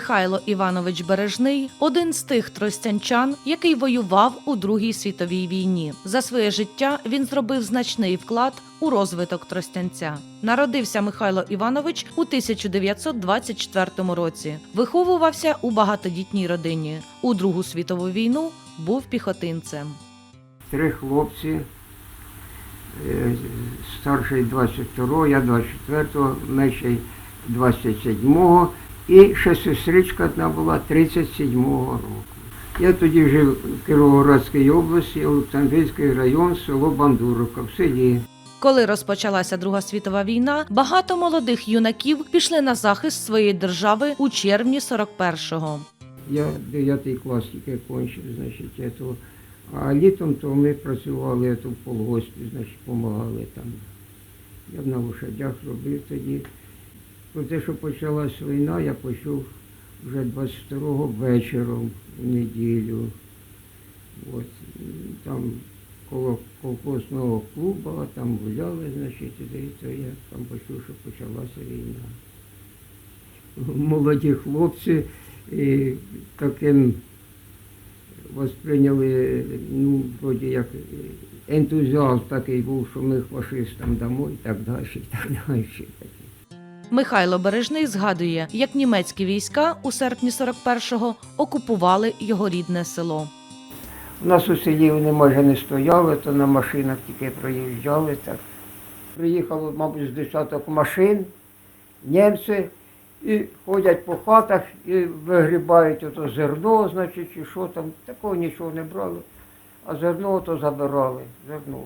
Михайло Іванович Бережний один з тих тростянчан, який воював у Другій світовій війні. За своє життя він зробив значний вклад у розвиток тростянця. Народився Михайло Іванович у 1924 році. Виховувався у багатодітній родині. У Другу світову війну був піхотинцем. Три хлопці. Е, Старший 22-го, я 24-го, менший 27-го. І ще сестричка одна була 37-го року. Я тоді жив в Кіровоградській області, Олександрійський район, село Бандуровка, в селі. Коли розпочалася Друга світова війна, багато молодих юнаків пішли на захист своєї держави у червні 41-го. Я 9 клас тільки кончив, значить, то, а літом то ми працювали то в полгоспі, значить, допомагали там. Я на лошадях робив тоді. Про те, що почалась війна, я почув вже 22-го вечором в неділю. От, там коло колхозного клубу, там гуляли, значить, і то я там почув, що почалася війна молоді хлопці і таким восприйняли, ну, вроді як ентузіазм такий був, що ми фашистам дамо і так далі, і так далі. Михайло Бережний згадує, як німецькі війська у серпні 41-го окупували його рідне село. У нас у селі вони майже не стояли, то на машинах тільки проїжджали. Так. Приїхало, мабуть, з десяток машин, німці, і ходять по хатах і вигрібають ото зерно, значить, чи що там. Такого нічого не брали. А зерно то забирали, зерно.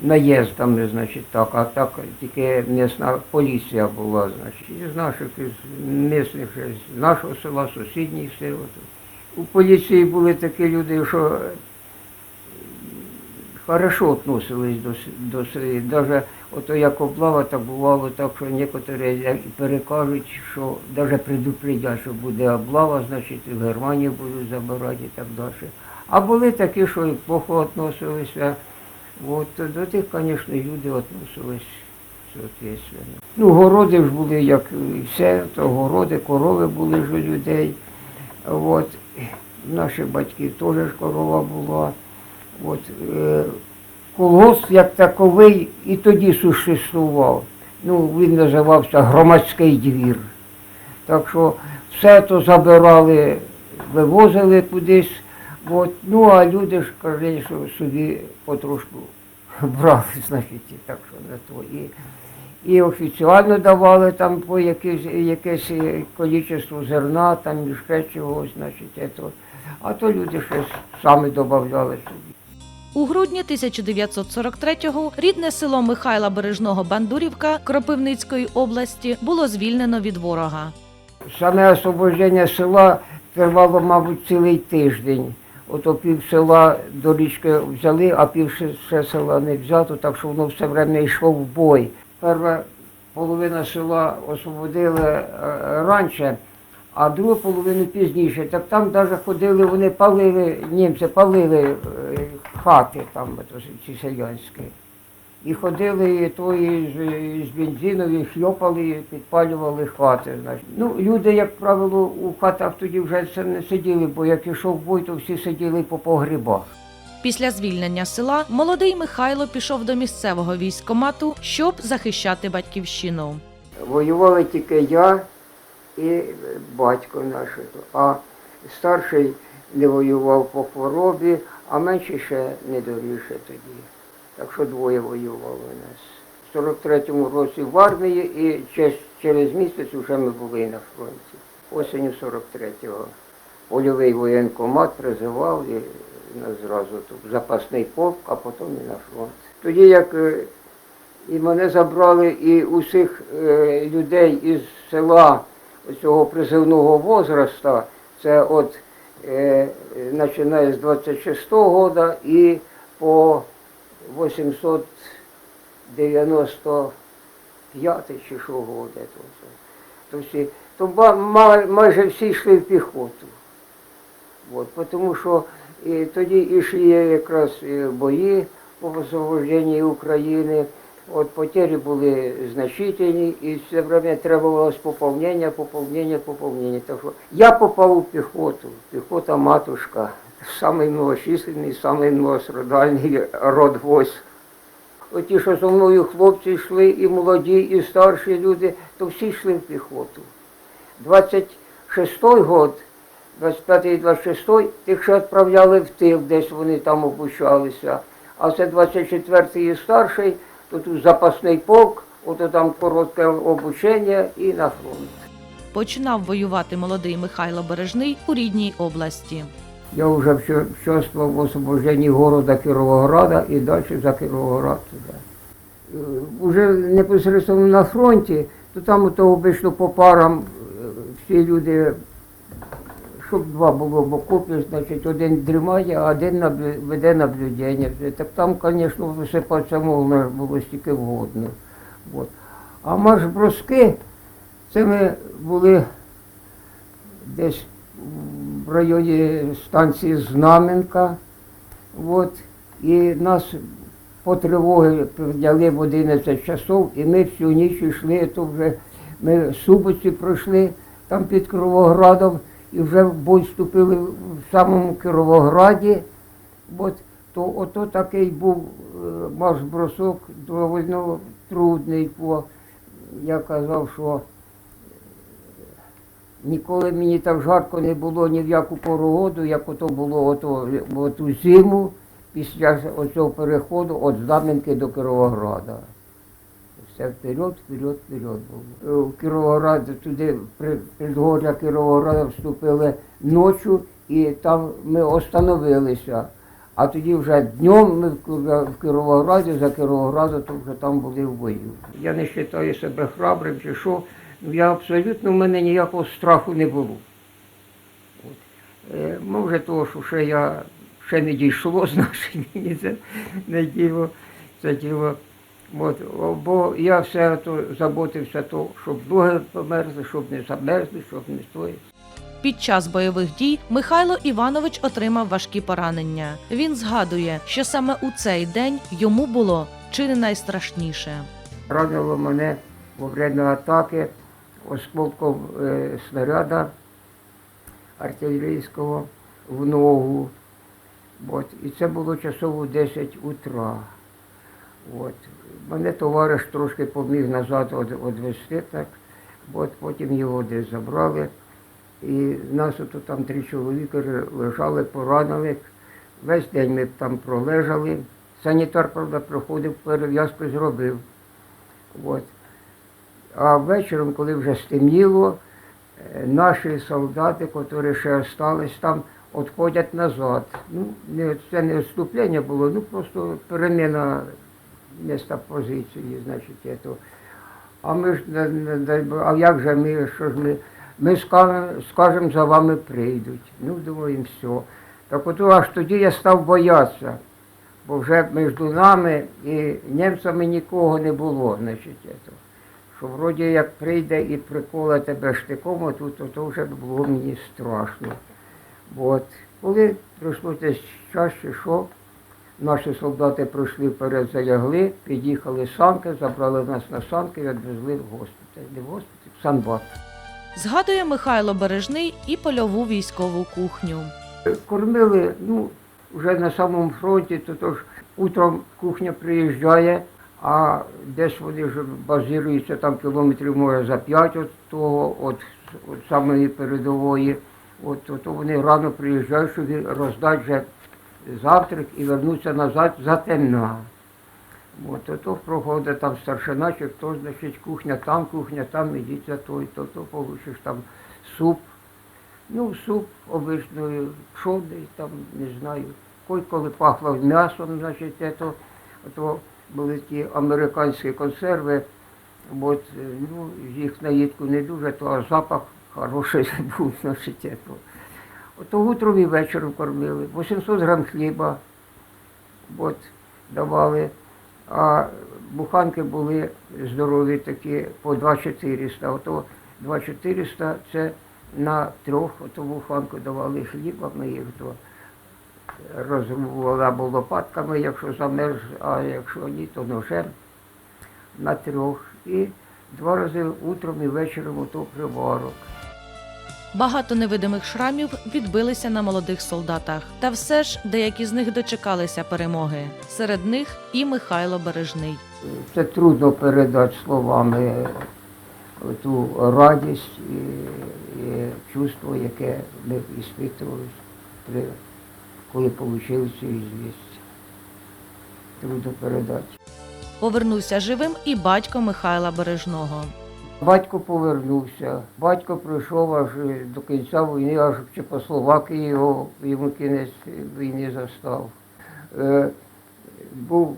Наїздами, значить, так, а так тільки місна поліція була, значить, із наших, із місних, з нашого села, сусідніх сел. У поліції були такі люди, що хорошо відносились до, до своїх. Навіть ото як облава, так бувало так, що некоторі перекажуть, що навіть предупредять, що буде облава, значить в Германію будуть забирати і так далі. А були такі, що плохо відносилися. От, до тих, звісно, люди відносились. Ну, городи ж були, як все, то городи, корови були ж у людей. От. Наші батьків теж корова була. От. Е, колгосп як таковий і тоді существував. Ну, він називався громадський двір. Так що все то забирали, вивозили кудись. От. Ну, а люди ж кажуть, що собі потрошку брали, значить, так що не то. І, і офіціально давали там по якесь, якесь кількість зерна, там і ще чогось, значить, ето. а то люди щось самі додавали собі. У грудні 1943-го рідне село Михайла Бережного Бандурівка Кропивницької області було звільнено від ворога. Саме освобождення села тривало, мабуть, цілий тиждень. Ото пів села до річки взяли, а пів ще- села не взято, так що воно все время йшло в бой. Перша половина села освободили е, раніше, а другу половину пізніше. Так там навіть ходили, вони палили, німці палили е, хати там, ці селянські. І ходили і то і з, і з бензином, хльопали, підпалювали хати. Значить. Ну, люди, як правило, у хатах тоді вже не сиділи, бо як ішов бой, то всі сиділи по погрібах. Після звільнення села молодий Михайло пішов до місцевого військкомату, щоб захищати батьківщину. Воювали тільки я і батько наш. А старший не воював по хворобі, а менший ще не доріше тоді. Так що двоє воювали у нас. В 43-му році в армії і через, через місяць вже ми були на фронті. Осінню 43-го. Польовий воєнкомат призивав і нас зразу тут запасний полк, а потім і на фронт. Тоді як е, і мене забрали і усіх е, людей із села цього призивного возраста, це от е, починає з 26-го року і по 895 чи що года. То, то, майже всі йшли в піхоту. От, тому що і тоді йшли якраз е, бої по освобожденні України. От потери були значительні, і все время требувалось поповнення, поповнення, поповнення. Так що я попав у піхоту, піхота матушка, самий многочисленний, самий многострадальний род войск. Оті, що зі мною хлопці йшли, і молоді, і старші люди, то всі йшли в піхоту. 26-й год, 25-й і 26-й, тих, що відправляли в тил, десь вони там обучалися. А це 24-й і старший, то тут запасний полк, ото там коротке обучення і на фронт. Починав воювати молодий Михайло Бережний у рідній області. Я вже вчо- в освобожденні города Кіровограда і далі за Кіровоград туди. Е, Уже непосередньо на фронті, то там ото обично по парам е, всі люди, щоб два було в окопі, значить один дрімає, а один веде наблюдення. Так там, звісно, висипатися можна було стільки вгодно. От. А марш-броски, це ми були десь в районі станції Знаменка. От, і нас по тривогі підняли в 11 часов, і ми всю ніч йшли, то вже ми Субоці пройшли там під Кировоградом, і вже в бой вступили в самому Кировограді. От, то ото такий був е, марш-бросок довольно трудний, бо я казав, що Ніколи мені так жарко не було ні в яку пору як ото було ото, оту зиму після оцього переходу від Знаменки до Кіровограда. Все вперед, вперед, вперед було. Е, В Кіровоград туди при предгор'я Кіровограда вступили ночі і там ми остановилися. А тоді вже днем ми в Ки- в Кіровограді, за Кіровоградом, то вже там були в бою. Я не вважаю себе храбрим чи що. Я абсолютно в мене ніякого страху не було. От. Е, Може того, що ще я ще не дійшло, значить мені це не діло, це діло. От, бо я все то заботився, то, щоб ноги померзли, щоб не замерзли, щоб не стоїть. Під час бойових дій Михайло Іванович отримав важкі поранення. Він згадує, що саме у цей день йому було чи не найстрашніше. Ранило мене во время атаки осколком е, снаряда артилерійського в ногу. От. І це було часово 10 утра. От. Мене товариш трошки поміг назад од- одвести так. От. Потім його десь забрали. І нас ото там три чоловіки лежали, поранили. Весь день ми там пролежали. Санітар, правда, приходив, перев'язку зробив. От. А вечором, коли вже стемніло, е, наші солдати, які ще залишились там, відходять назад. Ну, це не відступлення було, ну просто переміна міста позиції, значить, то. А ми ж а як же ми, що ж ми, ми скажемо, скажем, за вами прийдуть. Ну, думаємо, все. Так от аж тоді я став боятися, бо вже між нами і німцями нікого не було, значить, це. Що вроді як прийде і приколе тебе штиком, а то, то вже було мені страшно. От. Коли пройшло десь час, чи що, наші солдати пройшли вперед, залягли, під'їхали санки, забрали нас на санки і відвезли в госпіталь. Не в госпіталь, в санбат. Згадує Михайло Бережний і польову військову кухню. Кормили, ну, вже на самому фронті, то тож утром кухня приїжджає, а десь вони ж базуються там кілометрів може за п'ять від того, от, от самої передової. От, то, то вони рано приїжджають, щоб роздати вже завтрак і вернуться назад за темна. От, то, то проходить там старшина, чи хто, значить, кухня там, кухня там, ідіть за той, то, то получиш там суп. Ну, суп обичною пшони, там, не знаю. Кой коли пахло м'ясом, значить, это, то були ті американські консерви, от, ну, їх на їдку не дуже, то а запах хороший був, значить. Ото утром і вечором кормили, 800 грам хліба, от, давали, а буханки були здорові такі по 2400, ото 2400 це на трьох ото буханку давали хліба, ми їх то розрубували або лопатками, якщо замерз, а якщо ні, то ножем. на трьох. І два рази утром і вечором ото приварок. Багато невидимих шрамів відбилися на молодих солдатах, та все ж деякі з них дочекалися перемоги. Серед них і Михайло Бережний. Це трудно передати словами ту радість і, і чувство, яке ми іспитували, при, коли отримали цю звість. Трудно передати. Повернувся живим і батько Михайла Бережного. Батько повернувся. Батько прийшов аж до кінця війни, аж в Чехословакії його йому кінець війни застав. Е, був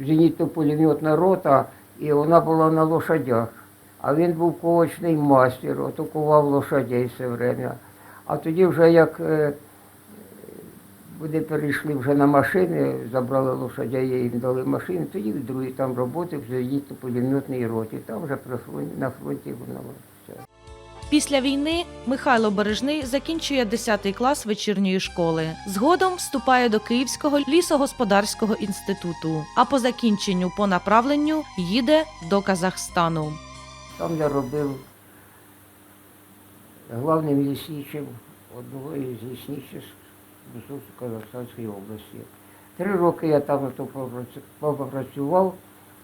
зенітно-пулеметна рота, і вона була на лошадях. А він був ковочний мастер, ото кував лошадей все время. А тоді вже як е, вони перейшли вже на машини, забрали лошадей, їм дали машини, тоді в другий там роботи в зенітно-пулеметній роті. Там вже на фронті вона. все. Після війни Михайло Бережний закінчує 10 клас вечірньої школи. Згодом вступає до Київського лісогосподарського інституту. А по закінченню по направленню їде до Казахстану. Там я робив главним лісничим одного із лісничих Казахстанської області. Три роки я там попрацював,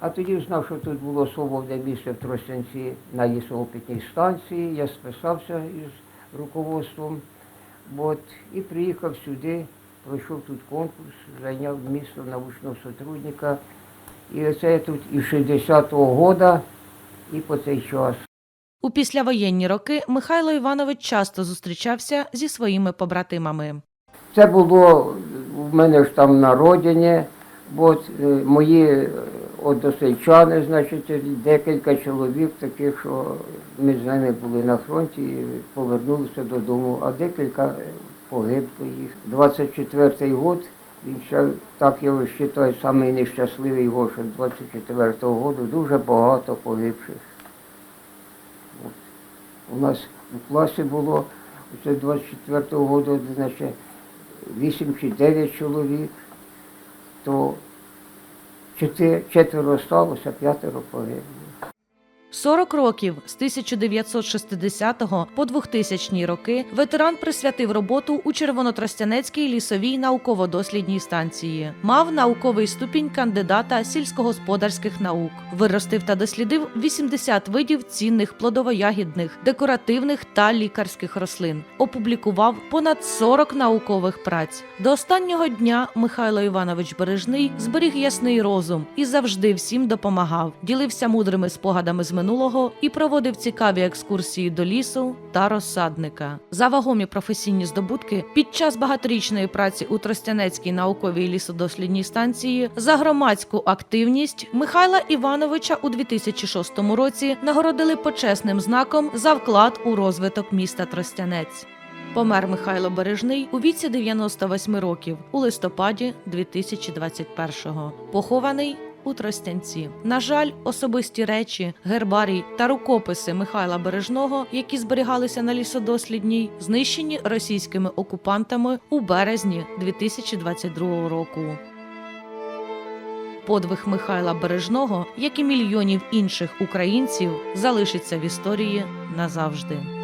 а тоді знав, що тут було свободне місце в Тростянці на лісоопитній станції. Я списався із руководством. От, і приїхав сюди, пройшов тут конкурс, зайняв місце научного сотрудника. І оце я тут із 60-го года і по цей час. У післявоєнні роки Михайло Іванович часто зустрічався зі своїми побратимами. Це було в мене ж там на родині, от е, мої е, односельчани, значить, декілька чоловік таких, що ми з ними були на фронті і повернулися додому, а декілька погибло їх. 24-й год, він ще так його вважаю, самий нещасливий год, що 24-го году дуже багато погибших. От. У нас у класі було це 24-го году, значить, 8 чи 9 чоловік, то четверо сталося, п'ятеро погибло. 40 років з 1960 по 2000 роки ветеран присвятив роботу у Червонотростянецькій лісовій науково-дослідній станції. Мав науковий ступінь кандидата сільськогосподарських наук. Виростив та дослідив 80 видів цінних плодово-ягідних, декоративних та лікарських рослин. Опублікував понад 40 наукових праць. До останнього дня Михайло Іванович Бережний зберіг ясний розум і завжди всім допомагав, ділився мудрими спогадами з минулого і проводив цікаві екскурсії до лісу та розсадника. За вагомі професійні здобутки під час багаторічної праці у Тростянецькій науковій лісодослідній станції за громадську активність Михайла Івановича у 2006 році нагородили почесним знаком за вклад у розвиток міста Тростянець. Помер Михайло Бережний у віці 98 років у листопаді 2021-го. Похований у Тростянці. На жаль, особисті речі, гербарій та рукописи Михайла Бережного, які зберігалися на лісодослідній, знищені російськими окупантами у березні 2022 року. Подвиг Михайла Бережного, як і мільйонів інших українців, залишиться в історії назавжди.